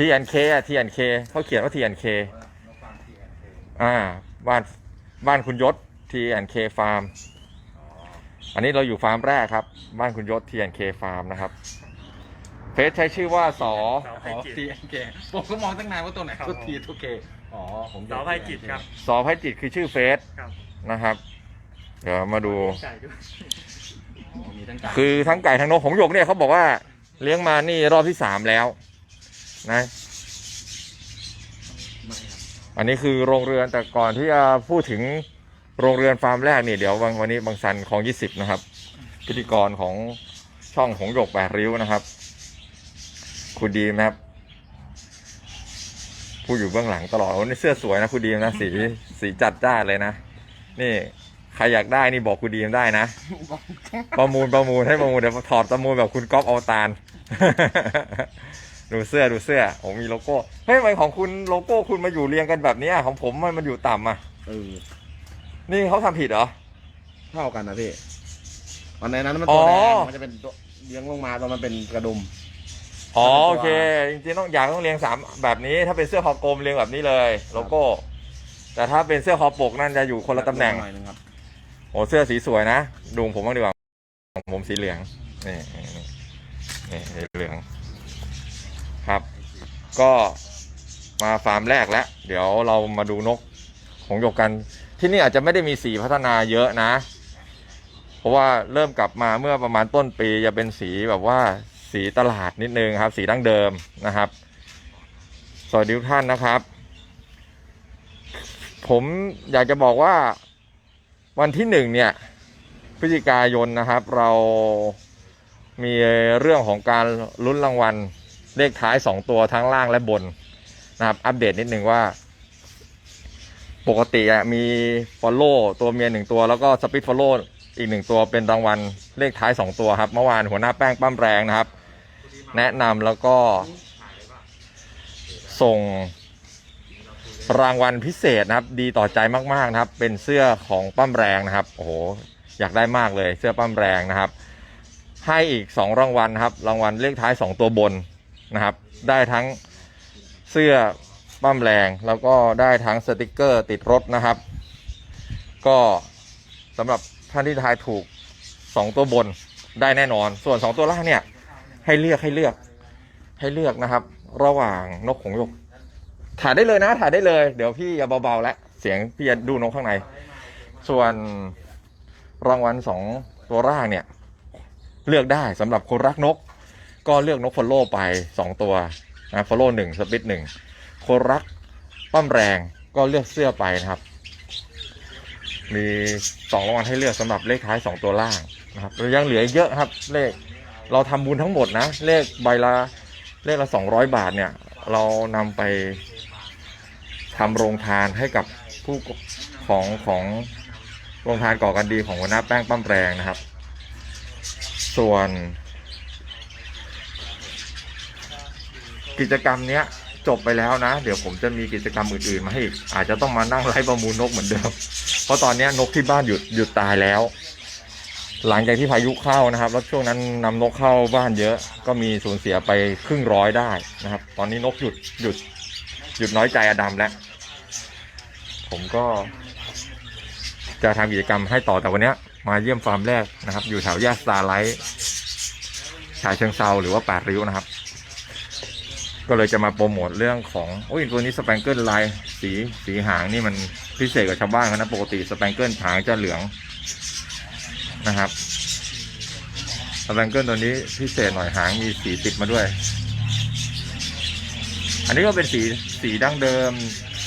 TNK อะ TNK เขาเขียนว่า TNK อ่าบ้านบ้านคุณยศ TNK Farm อันนี้เราอยู่ฟาร์มแรกครับ บ้านคุณยศ TNK Farm นะครับเฟซใช้ชื่อว่าสอเสาไพอ๋อจิตทีเอ็นเคผมก็มองตั้งนานว่าตัวไหนครับก็ทีทุกเคอ๋อผมเสาไพจิตครับสอไพจิตคือชื่อเฟซครับนะครับ เดี๋ยวมาดูไก่ด้วยอ๋อมีทั้งไก่คือทั้งไก่ทั้งนกหงส์หยกเนี่ยเขาบอกว่าเลี้ยงมานี่รอบที่สามแล้ว นะไม่ครับอันนี้คือโรงเรือนแต่ก่อนที่จะพูดถึงโรงเรือนฟาร์มแรกนี่เดี๋ยววันวันนี้บางซันของยี่สิบนะครับ พิธีกรของช่องหงส์หยกแปดริ้วนะครับ คุณดีมนะครับผู้อยู่เบื้องหลังตลอดโอ้นี่เสื้อสวยนะคุณดีมนะสีสีจัดจ้านเลยนะ นี่ใครอยากได้นี่บอกคุณดีมได้นะ ประมูลประมูลให้ประมูลเดี๋ยวถอดประมูลแบบคุณก๊อฟเอาตาล ดูเสื้อดูเสื้อโอ้มีโลโก้เฮ้ยทำไมของคุณโลโก้คุณมาอยู่เรียงกันแบบเนี้ยของผมมันมันอยู่ต่ำอะเออนี่เขาทำผิดเหรอ เท่ากันนะพี่อันในนั้นมันอ๋ตัวอแดงมันจะเป็นตัวเลี้ยงลงมาตอนมันเป็นกระดุม อ๋อมันเป็นตัวโอเคจริงๆต้องอยากต้องเรียงสามแบบนี้ ถ้าเป็นเสื้อคอกลมเรียงแบบนี้เลยโลโก้ แต่ถ้าเป็นเสื้อคอปกนั่นจะอยู่คนละตำแหน่ง หอยนึงครับโอ้เสื้อสีสวยนะดูของผมบ้างดีกว่าของผมสีเหลืองนี่นี่นี่สีเหลือง ครับ ก็มาฟาร์มแรกแล้ว เดี๋ยวเรามาดูนกของหยกกัน ที่นี่อาจจะไม่ได้มีสีพัฒนาเยอะนะ เพราะว่าเริ่มกลับมาเมื่อประมาณต้นปีจะเป็นสีแบบว่าสีตลาดนิดนึงครับ สีดั้งเดิมนะครับ สวัสดีทุกท่านนะครับ ผมอยากจะบอกว่าวันที่หนึ่งเนี่ยพฤศจิกายนนะครับเรามีเรื่องของการลุ้นรางวัล เลขท้าย 2 ตัวทั้งล่างและบนนะครับ อัปเดตนิดนึงว่า ปกติมีฟอลโล่ตัวเมียหนึ่งตัว แล้วก็สปิทฟอลโล่อีกหนึ่งตัวเป็นรางวัลเลขท้าย 2 ตัวครับเมื่อวานหัวหน้าแป้งปั้มแรงนะครับ แนะนำแล้วก็ส่งรางวัลพิเศษนะครับ ดีต่อใจมากๆนะครับ เป็นเสื้อของปั้มแรงนะครับโอ้โหอยากได้มากเลยเสื้อปั้มแรงนะครับ ให้อีก 2 รางวัลครับ รางวัลเลขท้าย 2 ตัวบน นะครับ ได้ทั้งเสื้อปั้มแรงแล้วก็ได้ทั้งสติกเกอร์ติดรถนะครับ ก็สำหรับท่านที่ทายถูก 2 ตัวบนได้แน่นอน ส่วน 2 ตัวล่างเนี่ยให้เลือกให้เลือกให้เลือกนะครับ ระหว่างนกหงยกถ่ายได้เลยนะถ่ายได้เลย เดี๋ยวพี่อย่าเบาๆแล้วเสียงพี่จะดูนกข้างใน ส่วนรางวัลสองตัวร่างเนี่ย เลือกได้สำหรับคนรักนก ก็เลือกนกฟอลโล่ไปสองตัวนะฟอลโล่หนึ่งสปิทหนึ่งคนรักปั้มแรงก็เลือกเสื้อไปนะครับ มีสองรางวัลให้เลือกสำหรับเลขท้ายสองตัวล่างนะครับยังเหลือเยอะครับ เลขเราทำบุญทั้งหมดนะ เลขใบละเลขละสองร้อยบาทเนี่ย เรานำไปทำโรงทานให้กับผู้ของของโรงทานก่อกันดีของหัวหน้าแป้งปั้มแรงนะครับ ส่วน กิจกรรมเนี้ยจบไปแล้วนะ เดี๋ยวผมจะมีกิจกรรมอื่นๆมาให้อีกอาจจะต้องมานั่งไล่ประมูลนกเหมือนเดิม เพราะตอนนี้นกที่บ้านหยุดหยุดตายแล้ว หลังจากที่พายุเข้านะครับ แล้วช่วงนั้นนำนกเข้าบ้านเยอะ ก็มีสูญเสียไปครึ่งร้อยได้นะครับ ตอนนี้นกหยุดหยุดหยุดน้อยใจอดัมแล้ว ผมก็ จะทำกิจกรรมให้ต่อแต่วันนี้มาเยี่ยมฟาร์มแรกนะครับ อยู่แถวแยกสตาร์ไลท์ชายเชิงเซาหรือว่าแปดริ้วนะครับ ก็เลยจะมาโปรโมทเรื่องของโอ้ยตัวนี้สแปงเกิลลายสีสีหางนี่มันพิเศษกับชาวบ้านเขานะปกติสแปงเกิลหางจะเหลืองนะครับสแปงเกิลตัวนี้พิเศษหน่อยหางมีสีติดมาด้วย อันนี้ก็เป็นสีสีดั้งเดิม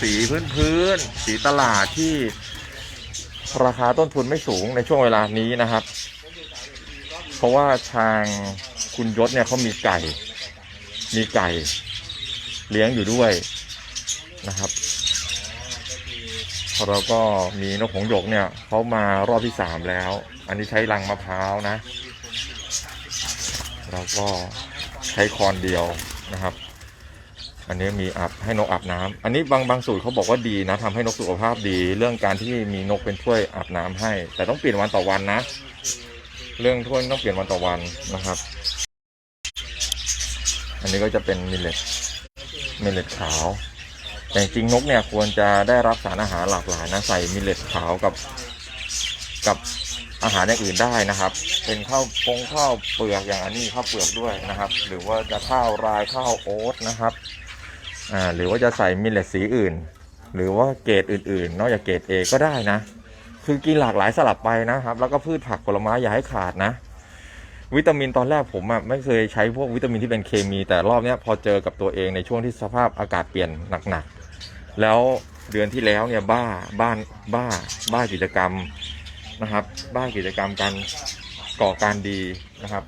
สีพื้นพื้นๆสีตลาดที่ราคาต้นทุนไม่สูงในช่วงเวลานี้นะครับ เพราะว่าทางคุณยศเนี่ยเขามีไก่ มีไก่ เลี้ยงอยู่ด้วยนะครับเราก็มีนกหงหยกเนี่ยเขามารอบที่สามแล้ว อันนี้ใช้รังมะพร้าวนะ เราก็ใช้คอนเดียวนะครับ อันนี้มีอับให้นกอาบน้ำอันนี้บางบางสูตรเขาบอกว่าดีนะทำให้นกสุขภาพดี เรื่องการที่มีนกเป็นถ้วยอาบน้ำให้ แต่ต้องเปลี่ยนวันต่อวันนะ เรื่องถ้วยต้องเปลี่ยนวันต่อวันนะครับ อันนี้ก็จะเป็นมิลเลต มิลเลตขาว แต่จริงนกเนี่ยควรจะได้รับสารอาหารหลากหลายนะใส่มิลเลตขาวกับกับอาหารอย่างอื่นได้นะครับ เป็นข้าวปงข้าวเปลือกอย่างอันนี้ข้าวเปลือกด้วยนะครับ หรือว่าจะข้าวรายข้าวโอ๊ตนะครับอ่าหรือว่าจะใส่มิลเลตสีอื่น หรือว่าเกรดอื่นๆ นอกจากเกรดเอก็ได้นะ คือกินหลากหลายสลับไปนะครับ แล้วก็พืชผักผลไม้อย่าให้ขาดนะ วิตามินตอนแรกผมอะไม่เคยใช้พวกวิตามินที่เป็นเคมี แต่รอบเนี้ยพอเจอกับตัวเองในช่วงที่สภาพอากาศเปลี่ยนหนักๆแล้วเดือนที่แล้วเนี่ยบ้าบ้านบ้าบ้ากิจกรรมนะครับ บ้ากิจกรรมการก่อการดีนะครับ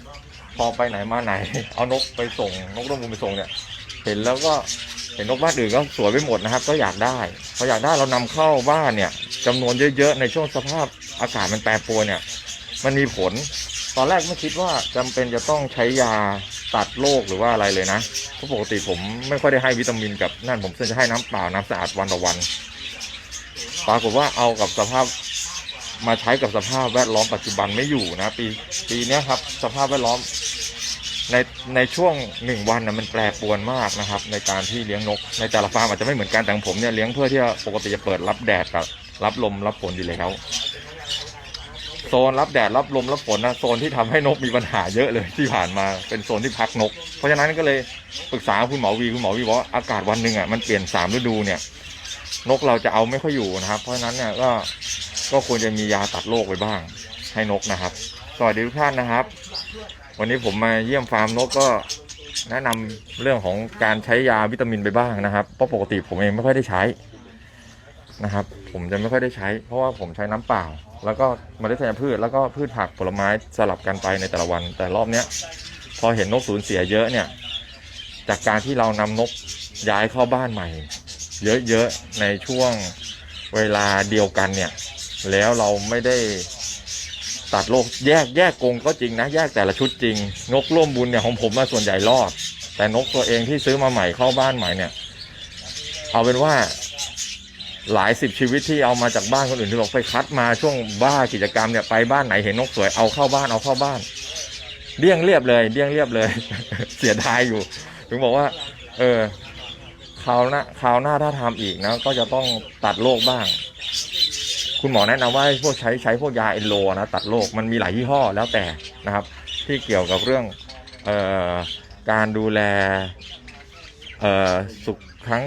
พอไปไหนมาไหน เอานกไปส่งนกร่มบุญไปส่งเนี่ย เห็นแล้วก็เห็นนกบ้านอื่นก็สวยไปหมดนะครับ ก็อยากได้พออยากได้เรานำเข้าบ้านเนี่ยจำนวนเยอะๆในช่วงสภาพอากาศมันแปรปรวนเนี่ย มันมีผล ตอนแรกไม่คิดว่าจำเป็นจะต้องใช้ยาตัดโรคหรือว่าอะไรเลยนะเพราะปกติผมไม่ค่อยได้ให้วิตามินกับนั่นผมจะให้น้ำเปล่าน้ำสะอาดวันต่อวัน ปรากฏว่าเอากับสภาพมาใช้กับสภาพแวดล้อมปัจจุบันไม่อยู่นะ ปีปีนี้ครับ สภาพแวดล้อมในในช่วงหนึ่งวันนะมันแปรปรวนมากนะครับ ในการที่เลี้ยงนก ในแต่ละฟาร์มอาจจะไม่เหมือนกันแต่ของผมเนี่ยเลี้ยงเพื่อที่จะปกติจะเปิดรับแดดกับรับลมรับฝนอยู่แล้ว โซนรับแดดรับลมรับฝนนะโซนที่ทำให้นกมีปัญหาเยอะเลยที่ผ่านมาเป็นโซนที่พักนก เพราะฉะนั้นก็เลยปรึกษาคุณหมอวีคุณหมอวีบอกว่าอากาศวันหนึ่งอะมันเปลี่ยนสามฤดูเนี่ยนกเราจะเอาไม่ค่อยอยู่นะครับ เพราะฉะนั้นเนี่ยก็ก็ควรจะมียาตัดโรคไว้บ้าง ให้นกนะครับสวัสดีทุกท่านนะครับ วันนี้ผมมาเยี่ยมฟาร์มนกก็แนะนำเรื่องของการใช้ยาวิตามินไปบ้างนะครับเพราะปกติผมเองไม่ค่อยได้ใช้ นะครับ ผมจะไม่ค่อยได้ใช้ เพราะว่าผมใช้น้ำเปล่า แล้วก็เมล็ดธัญพืชแล้วก็พืชผักผลไม้สลับกันไปในแต่ละวัน แต่รอบเนี้ยพอเห็นนกสูญเสียเยอะเนี่ย จากการที่เรานำนกย้ายเข้าบ้านใหม่ เยอะๆในช่วงเวลาเดียวกันเนี่ย แล้วเราไม่ได้ตัดโลกแยกแยกกรงก็จริงนะ แยกแต่ละชุดจริง นกร่วมบุญเนี่ยของผมมาส่วนใหญ่รอด แต่นกตัวเองที่ซื้อมาใหม่เข้าบ้านใหม่เนี่ย เอาเป็นว่า หลายสิบชีวิตที่เอามาจากบ้านคนอื่นที่บอกไปคัดมาช่วงบ้ากิจกรรมเนี่ยไปบ้านไหนเห็นนกสวยเอาเข้าบ้านเอาเข้าบ้านเลี่ยงเรียบเลยเลี่ยงเรียบเลย เสียดายอยู่ ถึงบอกว่า เออคราวหน้าคราวหน้าถ้าทำอีกนะก็จะต้องตัดโรคบ้าง คุณหมอแนะนำว่าให้พวกใช้ใช้พวกยาเอนโลนะตัดโรคมันมีหลายยี่ห้อแล้วแต่นะครับ ที่เกี่ยวกับเรื่องเออการดูแลเออสุขทั้ง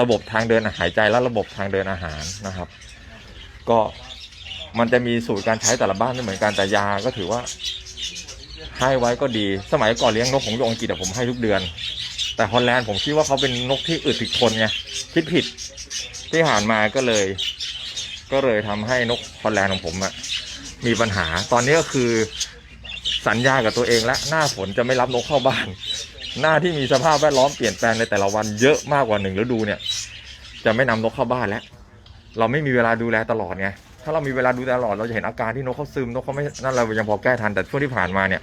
ระบบทางเดินหายใจและระบบทางเดินอาหารนะครับ ก็มันจะมีสูตรการใช้แต่ละบ้านไม่เหมือนกันแต่ยาก็ถือว่าให้ไว้ก็ดี สมัยก่อนเลี้ยงนกของโยงอังกฤษผมให้ทุกเดือน แต่ฮอลแลนด์ผมคิดว่าเขาเป็นนกที่อึดถึกทนไงคิดผิดที่ผ่านมาก็เลย ก็เลยทำให้นกฮอลแลนด์ของผมอะมีปัญหา ตอนนี้ก็คือสัญญากับตัวเองและหน้าฝนจะไม่รับนกเข้าบ้าน หน้าที่มีสภาพแวดล้อมเปลี่ยนแปลงในแต่ละวันเยอะมากกว่าหนึ่งฤดูเนี่ย จะไม่นำนกเข้าบ้านแล้ว เราไม่มีเวลาดูแลตลอดไงถ้าเรามีเวลาดูแลตลอดเราจะเห็นอาการที่นกเขาซึมนกเขาไม่นั่นเรายังพอแก้ทันแต่ช่วงที่ผ่านมาเนี่ย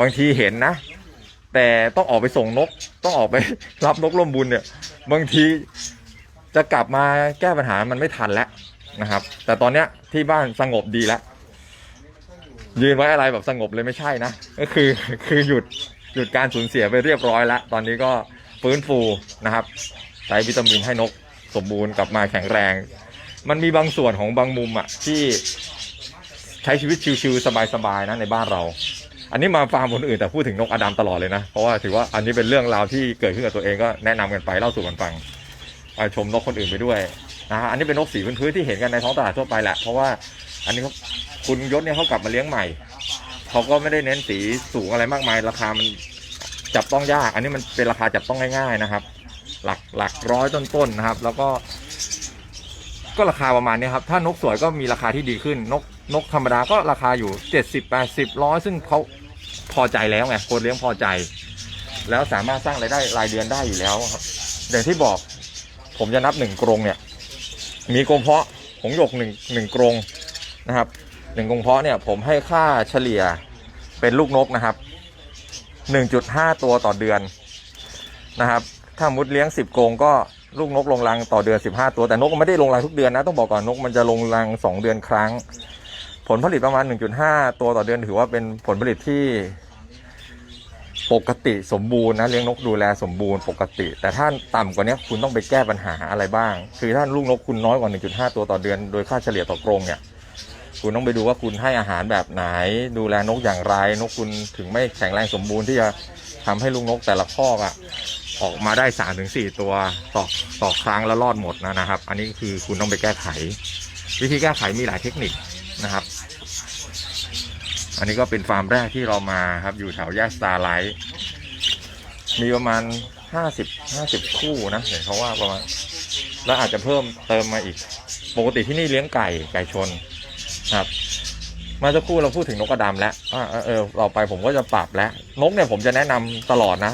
บางทีเห็นนะ แต่ต้องออกไปส่งนก ต้องออกไปรับนกร่มบุญเนี่ย บางทีจะกลับมาแก้ปัญหามันไม่ทันแล้วนะครับ แต่ตอนเนี้ยที่บ้านสงบดีแล้วยืนไว้อะไรแบบสงบเลยไม่ใช่นะก็คือคือหยุด หยุดการสูญเสียไปเรียบร้อยแล้ว ตอนนี้ก็ฟื้นฟูนะครับใช้วิตามินให้นกสมบูรณ์กลับมาแข็งแรง มันมีบางส่วนของบางมุมอะที่ใช้ชีวิตชิวๆสบายๆนะในบ้านเรา อันนี้มาฟาร์มคนอื่นแต่พูดถึงนกอดัมตลอดเลยนะ เพราะว่าถือว่าอันนี้เป็นเรื่องราวที่เกิดขึ้นกับตัวเองก็แนะนำกันไปเล่าสู่กันฟังไปชมนกคนอื่นไปด้วยนะฮะอันนี้เป็นนกสีพื้นๆที่เห็นกันในท้องตลาดทั่วไปแหละเพราะว่าอันนี้คุณยศเนี่ยเขากลับมาเลี้ยงใหม่ เขาก็ไม่ได้เน้นสีสูงอะไรมากมาย ราคามันจับต้องยาก อันนี้มันเป็นราคาจับต้องง่ายๆนะครับ หลักหลักร้อยต้นๆนะครับ แล้วก็ ก็ราคาประมาณนี้ครับ ถ้านกสวยก็มีราคาที่ดีขึ้น นกนกธรรมดาก็ราคาอยู่เจ็ดสิบแปดสิบร้อยซึ่งเขาพอใจแล้วไงคนเลี้ยงพอใจ แล้วสามารถสร้างรายได้รายเดือนได้อยู่แล้วครับ อย่างที่บอก ผมจะนับหนึ่งกรงเนี่ย มีกรงเพาะหงหยกหนึ่งหนึ่งกรงนะครับ หนึ่งกรงเพาะเนี่ยผมให้ค่าเฉลี่ยเป็นลูกนกนะครับหนึ่งจุดห้าตัวต่อเดือนนะครับ ถ้ามุดเลี้ยงสิบกรงก็ลูกนกลงรังต่อเดือนสิบห้าตัวแต่นกไม่ได้ลงรังทุกเดือนนะต้องบอกก่อนนกมันจะลงรังสองเดือนครั้ง ผลผลิตประมาณหนึ่งจุดห้าตัวต่อเดือนถือว่าเป็นผลผลิตที่ปกติสมบูรณ์นะเลี้ยงนกดูแลสมบูรณ์ปกติ แต่ถ้าต่ำกว่านี้คุณต้องไปแก้ปัญหาอะไรบ้าง คือถ้าลูกนกคุณน้อยกว่า 1.5 ตัวต่อเดือน โดยค่าเฉลี่ยต่อกรงเนี่ย คุณต้องไปดูว่าคุณให้อาหารแบบไหน ดูแลนกอย่างไร นกคุณถึงไม่แข็งแรงสมบูรณ์ที่จะทำให้ลูกนกแต่ละคอกอะออกมาได้3ามถึงสี่ตัวต่อต่อครั้งแล้วรอดหมดนะนะครับ อันนี้คือคุณต้องไปแก้ไข วิธีแก้ไขมีหลายเทคนิคนะครับ อันนี้ก็เป็นฟาร์มแรกที่เรามาครับ อยู่แถวแยกสตาร์ไลท์มีประมาณ50 50คู่นะเห็นเขาว่าประมาณแล้วอาจจะเพิ่มเติมมาอีก ปกติที่นี่เลี้ยงไก่ไก่ชน ครับมาสักครู่เราพูดถึงนกกระดำแล้วอ่าเออเออเราไปผมก็จะปรับแล้วนกเนี่ยผมจะแนะนำตลอดนะ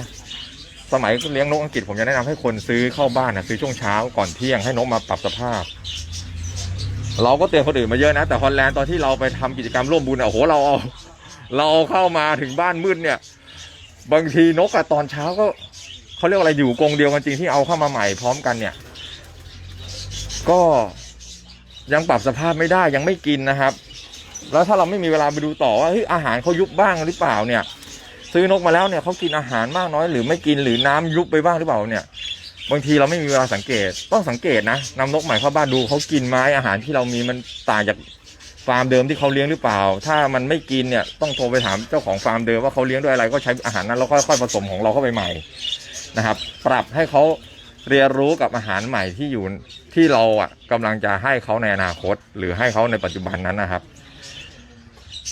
สมัยเลี้ยงนกอังกฤษผมจะแนะนำให้คนซื้อเข้าบ้านนะซื้อช่วงเช้าก่อนเที่ยงให้นกมาปรับสภาพ เราก็เตือนคนอื่นมาเยอะนะ แต่ฮอลแลนด์ตอนที่เราไปทำกิจกรรมร่วมบุญอะโอ้โหเราเอาเราเอาเข้ามาถึงบ้านมืดเนี่ย บางทีนกอะตอนเช้าก็เขาเรียกอะไรอยู่กรงเดียวกันจริงที่เอาเข้ามาใหม่พร้อมกันเนี่ย ก็ ยังปรับสภาพไม่ได้ยังไม่กินนะครับ แล้วถ้าเราไม่มีเวลาไปดูต่อว่าเฮ้ยอาหารเขายุบบ้างหรือเปล่าเนี่ย ซื้อนกมาแล้วเนี่ยเขากินอาหารมากน้อยหรือไม่กินหรือน้ำยุบไปบ้างหรือเปล่าเนี่ย บางทีเราไม่มีเวลาสังเกตต้องสังเกตนะนำนกใหม่เข้าบ้านดูเขากินไหม้อาหารที่เรามีมันต่างจากฟาร์มเดิมที่เขาเลี้ยงหรือเปล่า ถ้ามันไม่กินเนี่ยต้องโทรไปถามเจ้าของฟาร์มเดิมว่าเขาเลี้ยงด้วยอะไรก็ใช้อาหารนั้นแล้วค่อยๆผสมของเราเข้าไปใหม่นะครับ ปรับให้เขา เรียนรู้กับอาหารใหม่ที่อยู่ที่เราอะกำลังจะให้เขาในอนาคต หรือให้เขาในปัจจุบันนั้นนะครับ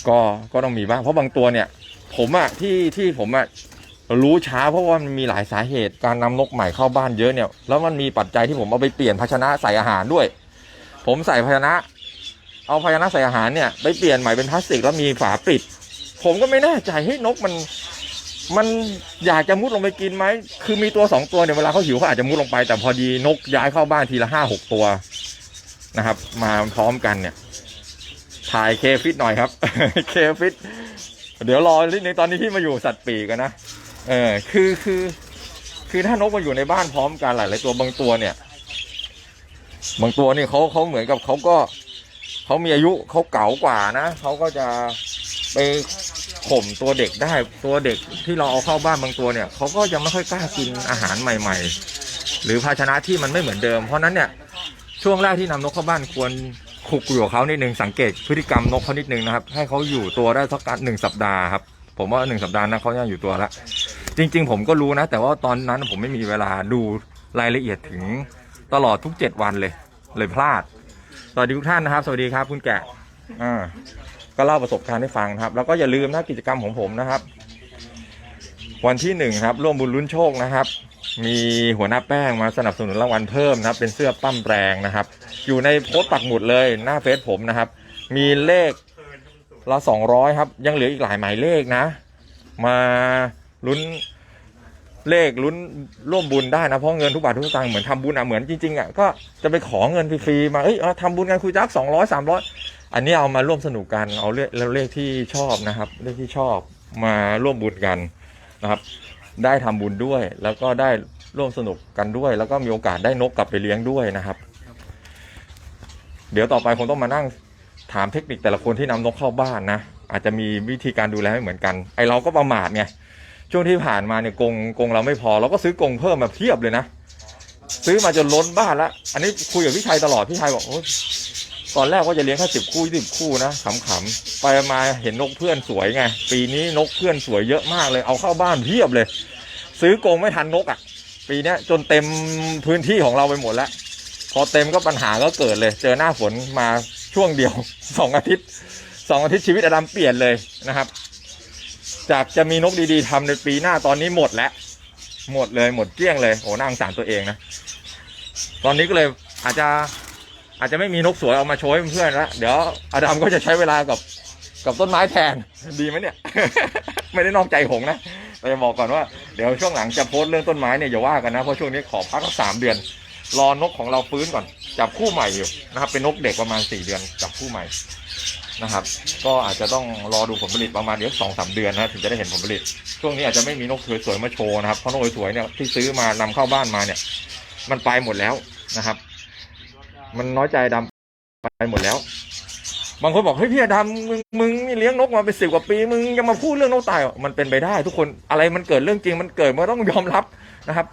ก็ก็ต้องมีบ้างเพราะบางตัวเนี่ย ผมอะที่ที่ผมอะรู้ช้าเพราะว่ามันมีหลายสาเหตุการนำนกใหม่เข้าบ้านเยอะเนี่ยแล้วมันมีปัจจัยที่ผมเอาไปเปลี่ยนภาชนะใส่อาหารด้วย ผมใส่ภาชนะ เอาภาชนะใส่อาหารเนี่ยไปเปลี่ยนใหม่เป็นพลาสติกแล้วมีฝาปิด ผมก็ไม่แน่ใจให้ยนกมัน มันอยากจะมุดลงไปกินไหม คือมีตัวสองตัวเนี่ยเวลาเขาหิวเขาอาจจะมุดลงไป แต่พอดีนกย้ายเข้าบ้านทีละห้าหกตัวนะครับ มาพร้อมกันเนี่ย ถ่ายเคฟิตหน่อยครับ เคฟิต เดี๋ยวรอนิดนึงตอนนี้ที่มาอยู่สัตว์ปีกันนะ เออ คือคือ คือถ้านกมาอยู่ในบ้านพร้อมกันหลายๆตัวบางตัวเนี่ย บางตัวนี่เขาเขาเหมือนกับเขาก็เขามีอายุเขาเก๋ากว่านะเขาก็จะไป ข่มตัวเด็กได้ตัวเด็กที่เราเอาเข้าบ้านบางตัวเนี่ยเขาก็ยังไม่ค่อยกล้ากินอาหารใหม่ ๆ หรือภาชนะที่มันไม่เหมือนเดิม เพราะนั้นเนี่ยช่วงแรกที่นำนกเข้าบ้านควรคุกอยู่กับเขานิดนึงสังเกตพฤติกรรมนกเขานิดนึงนะครับ ให้เขาอยู่ตัวได้สักหนึ่งสัปดาห์ครับผมว่าหนึ่งสัปดาห์นะเขาจะอยู่ตัวละจริง ๆ ผมก็รู้นะ แต่ว่าตอนนั้นผมไม่มีเวลาดูรายละเอียดถึงตลอดทุกเจ็ดวันเลย เลยพลาด สวัสดีทุกท่านนะครับ สวัสดีครับคุณแกะอ่า ก็เล่าประสบการณ์ให้ฟังครับ แล้วก็อย่าลืมนะกิจกรรมของผมนะครับ วันที่หนึ่งครับ ร่วมบุญลุ้นโชคนะครับ มีหัวหน้าแป้งมาสนับสนุนรางวัลเพิ่มนะครับ เป็นเสื้อปั้มแรงนะครับ อยู่ในโพสต์ปักหมุดเลยหน้าเฟซผมนะครับ มีเลขละสองร้อยครับ ยังเหลืออีกหลายหมายเลขนะ มาลุ้นเลขลุ้นร่วมบุญได้นะ เพราะเงินทุกบาททุกสตางค์เหมือนทำบุญอะเหมือนจริงๆอะก็จะไปขอเงินฟรีๆมาเอ้ยเอทำบุญกันคุยจักสองร้อยสามร้อย อันนี้เอามาร่วมสนุกกันเอาเลขเลขที่ชอบนะครับ เลขที่ชอบมาร่วมบุญกันนะครับ ได้ทำบุญด้วย แล้วก็ได้ร่วมสนุกกันด้วย แล้วก็มีโอกาสได้นกกลับไปเลี้ยงด้วยนะครับ เดี๋ยวต่อไปคงต้องมานั่งถามเทคนิคแต่ละคนที่นำนกเข้าบ้านนะอาจจะมีวิธีการดูแลไม่เหมือนกัน ไอเราก็ประมาทไงช่วงที่ผ่านมาเนี่ยกรงกรงเราไม่พอ เราก็ซื้อกงเพิ่มมาเพียบเลยนะ ซื้อมาจนล้นบ้านละอันนี้คุยกับพี่ชัยตลอดพี่ชัยบอกโอ้ ตอนแรกว่าจะเลี้ยงแค่สิบคู่ยี่สิบคู่นะขำๆไปมาเห็นนกเพื่อนสวยไง ปีนี้นกเพื่อนสวยเยอะมากเลย เอาเข้าบ้านเพียบเลย ซื้อกรงไม่ทันนกอะ ปีนี้จนเต็มพื้นที่ของเราไปหมดแล้ว พอเต็มก็ปัญหาก็เกิดเลย เจอหน้าฝนมาช่วงเดียวสองอาทิตย์สองอาทิตย์ชีวิตอดัมเปลี่ยนเลยนะครับ จากจะมีนกดีๆทำในปีหน้าตอนนี้หมดแล้ว หมดเลยหมดเกลี้ยงเลยโอ้น่าสงสารตัวเองนะ ตอนนี้ก็เลยอาจจะ อาจจะไม่มีนกสวยเอามาโชว์ให้เพื่อนแล้วเดี๋ยวอดัมก็จะใช้เวลากับกับต้นไม้แทนดีไหมเนี่ย ไม่ได้นอกใจหงนะแต่จะบอกก่อนว่าเดี๋ยวช่วงหลังจะโพสต์เรื่องต้นไม้เนี่ยอย่าว่ากันนะเพราะช่วงนี้ขอพักสักสามเดือน รอนกของเราฟื้นก่อนจับคู่ใหม่อยู่นะครับ เป็นนกเด็กประมาณสี่เดือนจับคู่ใหม่นะครับ ก็อาจจะต้องรอดูผลผลิตประมาณเดี๋ยวสองสามเดือนนะถึงจะได้เห็นผลผลิต ช่วงนี้อาจจะไม่มีนกสวยๆมาโชว์นะครับเพราะนกสวยๆเนี่ยที่ซื้อมานำเข้าบ้านมาเนี่ย มันไปหมดแล้วนะครับ มันน้อยใจดำไปหมดแล้ว บางคนบอกเฮ้ยพี่ดำมึงมึงมีเลี้ยงนกมาเป็นสิบกว่าปี มึงยังมาพูดเรื่องนกตายมันเป็นไปได้ ทุกคนอะไรมันเกิดเรื่องจริงมันเกิดมันต้องยอมรับนะครับ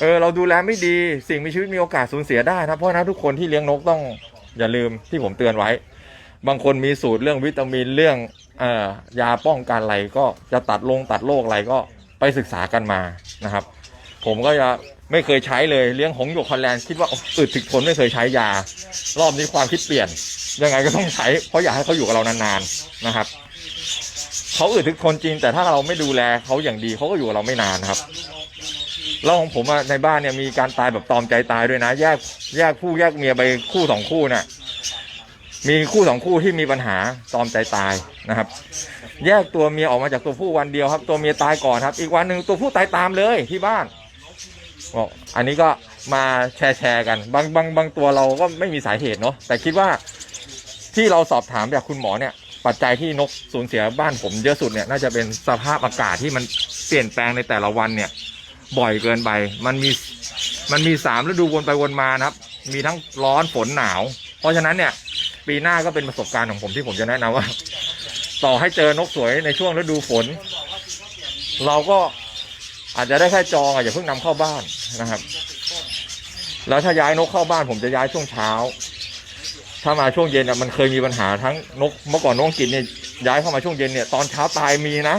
เออเราดูแลไม่ดีสิ่งมีชีวิตมีโอกาสสูญเสียได้นะเพราะฉะนั้นทุกคนที่เลี้ยงนกต้องอย่าลืมที่ผมเตือนไว้ บางคนมีสูตรเรื่องวิตามินเรื่องเอ่อยาป้องกันอะไรก็จะตัดลงตัดโรคอะไรก็ไปศึกษากันมานะครับ ผมก็จะ ไม่เคยใช้เลยเลี้ยงหงส์หยกคอนแลนด์คิดว่าอึดถึกทนไม่เคยใช้ยา รอบนี้ความคิดเปลี่ยน ยังไงก็ต้องใช้เพราะอยากให้เขาอยู่กับเรานานๆนะครับเขาอึดถึกทนจริง แต่ถ้าเราไม่ดูแลเขาอย่างดีเขาก็อยู่กับเราไม่นานครับแล้วของผมในบ้านเนี่ยมีการตายแบบตอมใจตายด้วยนะ แยกแยกคู่แยกเมียไปคู่สองคู่น่ะมีคู่สองคู่ที่มีปัญหาตอมใจตายนะครับ แยกตัวเมียออกมาจากตัวผู้วันเดียวครับ ตัวเมียตายก่อนครับ อีกวันหนึ่งตัวผู้ตายตามเลยที่บ้าน บอกอันนี้ก็มาแชร์แชร์กัน บางบางบางตัวเราก็ไม่มีสาเหตุเนาะแต่คิดว่าที่เราสอบถามจากคุณหมอเนี่ย ปัจจัยที่นกสูญเสียบ้านผมเยอะสุดเนี่ยน่าจะเป็นสภาพอากาศที่มันเปลี่ยนแปลงในแต่ละวันเนี่ย บ่อยเกินไป มันมีมันมีสามฤดูวนไปวนมานะครับ มีทั้งร้อนฝนหนาว เพราะฉะนั้นเนี่ย ปีหน้าก็เป็นประสบการณ์ของผมที่ผมจะแนะนำว่า ต่อให้เจอนกสวยในช่วงฤดูฝน เราก็อาจจะได้แค่จองอะอย่าเพิ่งนำเข้าบ้าน นะครับ แล้วถ้าย้ายนกเข้าบ้านผมจะย้ายช่วงเช้า ถ้ามาช่วงเย็นอะมันเคยมีปัญหาทั้งนกเมื่อก่อนนกอังกินเนี่ยย้ายเข้ามาช่วงเย็นเนี่ยตอนเช้าตายมีนะ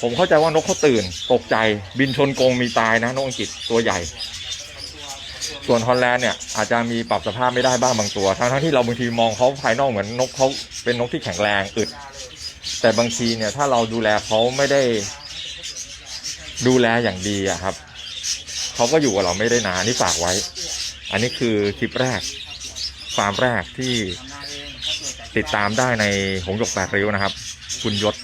ผมเข้าใจว่านกเขาตื่น ตกใจบินชนกรงมีตายนะนกอังกฤษตัวใหญ่ ส่วนฮอลแลนด์เนี่ยอาจจะมีปรับสภาพไม่ได้บ้างบางตัว ทั้งทั้งที่เราบางทีมองเขาภายนอกเหมือนนกเขาเป็นนกที่แข็งแรงอึด แต่บางทีเนี่ยถ้าเราดูแลเขาไม่ได้ดูแลอย่างดีอะครับ เขาก็อยู่กับเราไม่ได้นานนี่ฝากไว้ อันนี้คือคลิปแรกฟาร์มแรกที่ติดตามได้ในหงส์หยกแปดริ้วนะครับ คุณยศ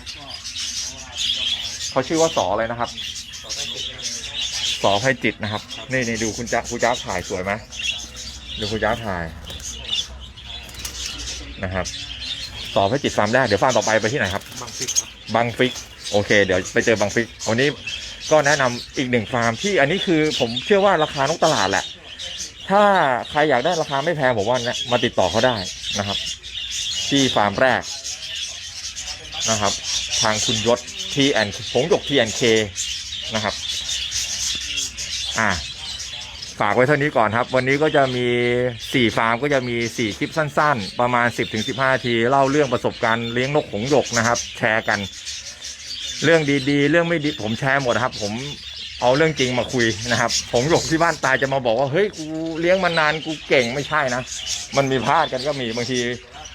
เขาชื่อว่าสออะไรนะครับสอไพจิตนะครับ นี่นี่ดูคุณจ๊ะคุณจ๊าถ่ายสวยไหมดูคุณจ๊าถ่ายนะครับสอไพจิตฟาร์มแรกเดี๋ยวฟาร์มต่อไปไปที่ไหนครับบางฟิกครับบังฟิกโอเค เดี๋ยวไปเจอบังฟิกวันนี้ ก็แนะนำอีกหนึ่งฟาร์มที่อันนี้คือผมเชื่อว่าราคานกตลาดแหละ ถ้าใครอยากได้ราคาไม่แพงผมว่าเนี่ยมาติดต่อเขาได้นะครับ ที่ฟาร์มแรกนะครับ ทางคุณยศทีแอนผงหยกทีแอนเคนะครับ อะฝากไว้เท่านี้ก่อนครับ วันนี้ก็จะมี 4 ฟาร์มก็จะมี 4 คลิปสั้น ๆ ประมาณ 10-15 นาที เล่าเรื่องประสบการณ์เลี้ยงนกหงหยกนะครับ แชร์กัน เรื่องดีๆ เรื่องไม่ดีผมแชร์หมดนะครับ ผมเอาเรื่องจริงมาคุยนะครับหงส์หยกที่บ้านตายจะมาบอกว่าเฮ้ยกูเลี้ยงมานานกูเก่งไม่ใช่นะ มันมีพลาดกันก็มีบางที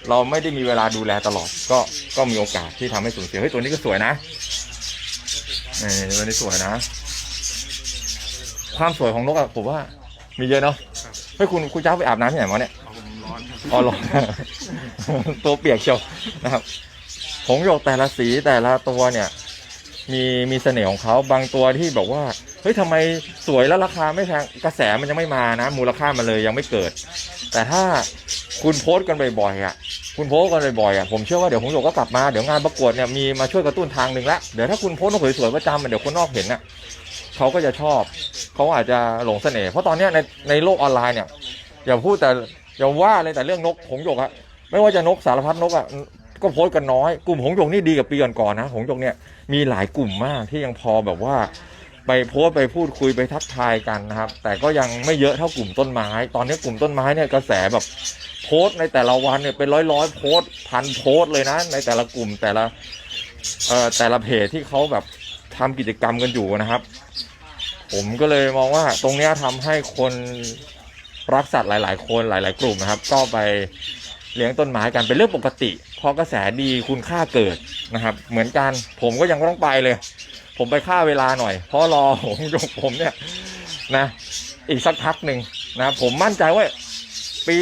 เราไม่ได้มีเวลาดูแลตลอด ก็ก็มีโอกาสที่ทำให้สูญเสียเฮ้ยตัวนี้ก็สวยนะนี่ตัวนี้สวยนะ ความสวยของนกอะผมว่า มีเยอะเนาะเฮ้ยคุณคุณเจ้าไปอาบน้ำที่ไหนมาเนี่ยเอาผมร้อนครับอ๋อเหรอตัวเปียกเชียวนะครับหงส์หยกแต่ละสีแต่ละตัวเนี่ย มีมีเสน่ห์ของเขาบางตัวที่บอกว่าเฮ้ยทำไมสวยแล้วราคาไม่แพงกระแสมันยังไม่มานะ มูลค่ามันเลยยังไม่เกิด แต่ถ้าคุณโพสต์กันบ่อยๆอะคุณโพสต์กันบ่อยๆอะผมเชื่อว่าเดี๋ยวหงส์หยกก็กลับมาเดี๋ยวงานประกวดเนี่ยมีมาช่วยกระตุ้นทางหนึ่งละเดี๋ยวถ้าคุณโพสต์นกสวยๆประจำอะเดี๋ยวคนนอกเห็นน่ะเขาก็จะชอบเขาอาจจะหลงเสน่ห์เพราะตอนนี้ในในโลกออนไลน์เนี่ยอย่าพูดแต่อย่าว่าเลยแต่เรื่องนกหงส์หยกอะไม่ว่าจะนกสารพัดนกอะ ก็โพสต์กันน้อย กลุ่มหงส์หยกนี่ดีกับปีก่อนๆนะหงส์หยกเนี่ยมีหลายกลุ่มมากที่ยังพอแบบว่า ไปโพสต์ไปพูดคุยไปทักทายกันนะครับ แต่ก็ยังไม่เยอะเท่ากลุ่มต้นไม้ ตอนนี้กลุ่มต้นไม้เนี่ยกระแสแบบโพสต์ในแต่ละวันเนี่ยเป็นร้อยร้อยโพสต์พันโพสต์เลยนะ ในแต่ละกลุ่มแต่ละเอ่อแต่ละเพจที่เขาแบบทำกิจกรรมกันอยู่นะครับ ผมก็เลยมองว่าตรงเนี้ยทำให้คนรักสัตว์หลาย ๆ คนหลาย ๆ กลุ่มนะครับ ก็ไปเลี้ยงต้นไม้กันเป็นเรื่องปกติ พอกระแสดีคุณค่าเกิดนะครับ เหมือนกันผมก็ยังต้องไปเลย ผมไปฆ่าเวลาหน่อย เพราะรอผมยกผมเนี่ยนะอีกสักพักหนึ่งนะผมมั่นใจว่าปี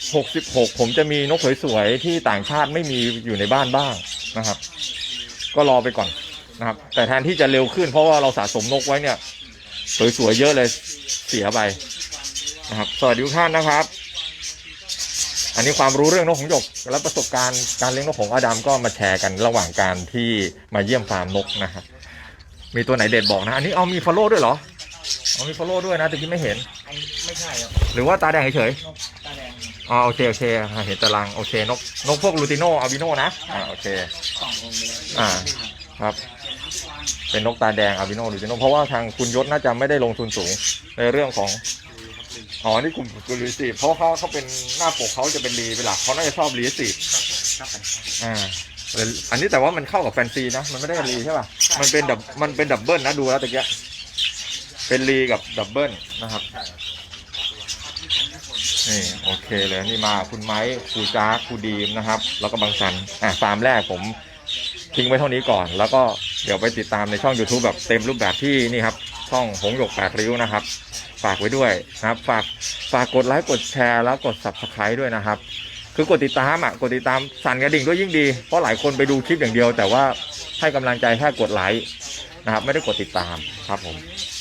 2566 ผมจะมีนกสวยๆที่ต่างชาติไม่มีอยู่ในบ้านบ้างนะครับ ก็รอไปก่อนนะครับ แต่แทนที่จะเร็วขึ้น เพราะว่าเราสะสมนกไว้เนี่ย สวยๆเยอะเลยเสียไปนะครับ สวัสดีทุกท่านนะครับ อันนี้ความรู้เรื่องนกหงส์หยกและประสบการณ์การเลี้ยงนกของอดัมก็มาแชร์กันระหว่างการที่มาเยี่ยมฟาร์มนกนะครับมีตัวไหนเด็ดบอกนะ อันนี้เอามีฟอลโล่ด้วยเหรอเอามีฟอลโล่ด้วยนะแต่กี้ไม่เห็น อันไม่ใช่ครับหรือว่าตาแดงเฉยนกตาแดงๆอ๋อโอเคโอเคอ่าเห็นตารางโอเคนกนกพวกลูติโนอาบิโนนะอ่าโอเค สององค์เลยอ่า ครับ เป็นนกตาแดงอาบิโนลูติโนเพราะว่าทางคุณยศน่าจะไม่ได้ลงทุนสูงในเรื่องของ อ๋อ นี่กลุ่มกลุ่มลีสีเพราะเขาเขาเป็นหน้าปกเขาจะเป็นลีเป็นหลักเขาน่าจะชอบลีสีครับผมครับผมอ่าอันนี้แต่ว่ามันเข้ากับแฟนซีนะ มันไม่ได้รีใช่ป่ะมันเป็นดับมันเป็นดับเบิลนะดูแล้วตะเกียเป็นรีกับดับเบิลนะครับ ใช่ครับนี่โอเคเลยนี่มาคุณไม้ครูจ้าครูดีมนะครับ แล้วก็บางสันอะฟาร์มแรกผมทิ้งไว้เท่านี้ก่อน แล้วก็เดี๋ยวไปติดตามในช่อง YouTube แบบเต็มรูปแบบที่นี่ครับ ช่องหงหยกแปดริ้วนะครับ ฝากไว้ด้วยนะครับ ฝากฝากกดไลค์กดแชร์แล้วกด subscribe ด้วยนะครับ คือกดติดตามอะกดติดตามสั่นกระดิ่งด้วยยิ่งดี เพราะหลายคนไปดูคลิปอย่างเดียว แต่ว่าให้กำลังใจแค่กดไลค์นะครับ ไม่ได้กดติดตามครับผม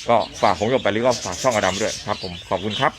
ก็ฝากหงหยกไปหริ้วก็ฝากช่องอดัมด้วยครับผมขอบคุณครับ